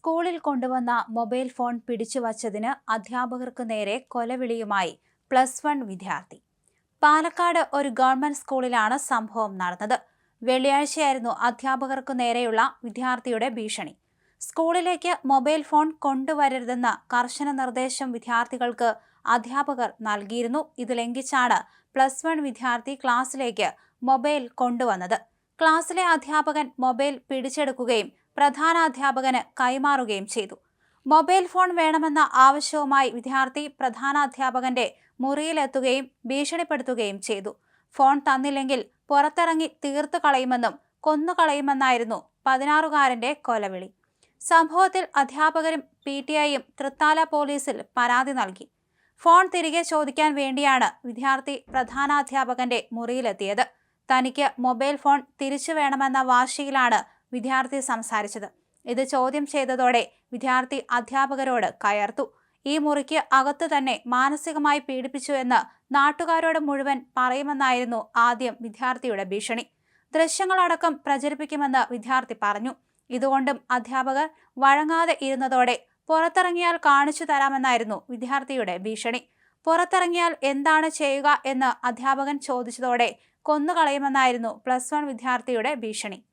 സ്കൂളിൽ കൊണ്ടുവന്ന mobile phone പിടിച്ചുവച്ചതിന് അധ്യാപകർക്ക് നേരെ കൊലവിളിയുമായി പ്ലസ് വൺ വിദ്യാർത്ഥി. പാലക്കാട് ഒരു ഗവൺമെന്റ് സ്കൂളിലാണ് സംഭവം നടന്നത്. വെള്ളിയാഴ്ചയായിരുന്നു അധ്യാപകർക്കു നേരെയുള്ള വിദ്യാർത്ഥിയുടെ ഭീഷണി. സ്കൂളിലേക്ക് മൊബൈൽ ഫോൺ കൊണ്ടുവരരുതെന്ന കർശന നിർദ്ദേശം വിദ്യാർത്ഥികൾക്ക് അധ്യാപകർ നൽകിയിരുന്നു. ഇത് ലംഘിച്ചാണ് പ്ലസ് വൺ വിദ്യാർത്ഥി ക്ലാസ്സിലേക്ക് മൊബൈൽ കൊണ്ടുവന്നത്. ക്ലാസ്സിലെ അധ്യാപകൻ മൊബൈൽ പിടിച്ചെടുക്കുകയും പ്രധാനാധ്യാപകന് കൈമാറുകയും ചെയ്തു. മൊബൈൽ ഫോൺ വേണമെന്ന ആവശ്യവുമായി വിദ്യാർത്ഥി പ്രധാനാധ്യാപകന്റെ മുറിയിലെത്തുകയും ഭീഷണിപ്പെടുത്തുകയും ചെയ്തു. ഫോൺ തന്നില്ലെങ്കിൽ പുറത്തിറങ്ങി തീർത്തു കളയുമെന്നും കൊന്നുകളയുമെന്നായിരുന്നു പതിനാറുകാരന്റെ കൊലവിളി. സംഭവത്തിൽ അധ്യാപകരും പി ടി ഐയും തൃത്താല പോലീസിൽ പരാതി നൽകി. ഫോൺ തിരികെ ചോദിക്കാൻ വേണ്ടിയാണ് വിദ്യാർത്ഥി പ്രധാനാധ്യാപകന്റെ മുറിയിലെത്തിയത്. തനിക്ക് മൊബൈൽ ഫോൺ തിരിച്ചു വേണമെന്ന വാശിയിലാണ് വിദ്യാർത്ഥി സംസാരിച്ചത്. ഇത് ചോദ്യം ചെയ്തതോടെ വിദ്യാർത്ഥി അധ്യാപകരോട് കയർത്തു. ഈ മുറിക്ക് അകത്തു തന്നെ മാനസികമായി പീഡിപ്പിച്ചു എന്ന് നാട്ടുകാരോട് മുഴുവൻ പറയുമെന്നായിരുന്നു ആദ്യം വിദ്യാർത്ഥിയുടെ ഭീഷണി. ദൃശ്യങ്ങളടക്കം പ്രചരിപ്പിക്കുമെന്ന് വിദ്യാർത്ഥി പറഞ്ഞു. ഇതുകൊണ്ടും അധ്യാപകർ വഴങ്ങാതെ ഇരുന്നതോടെ പുറത്തിറങ്ങിയാൽ കാണിച്ചു തരാമെന്നായിരുന്നു വിദ്യാർത്ഥിയുടെ ഭീഷണി. പുറത്തിറങ്ങിയാൽ എന്താണ് ചെയ്യുക എന്ന് അധ്യാപകൻ ചോദിച്ചതോടെ കൊന്നുകളയുമെന്നായിരുന്നു പ്ലസ് വൺ വിദ്യാർത്ഥിയുടെ ഭീഷണി.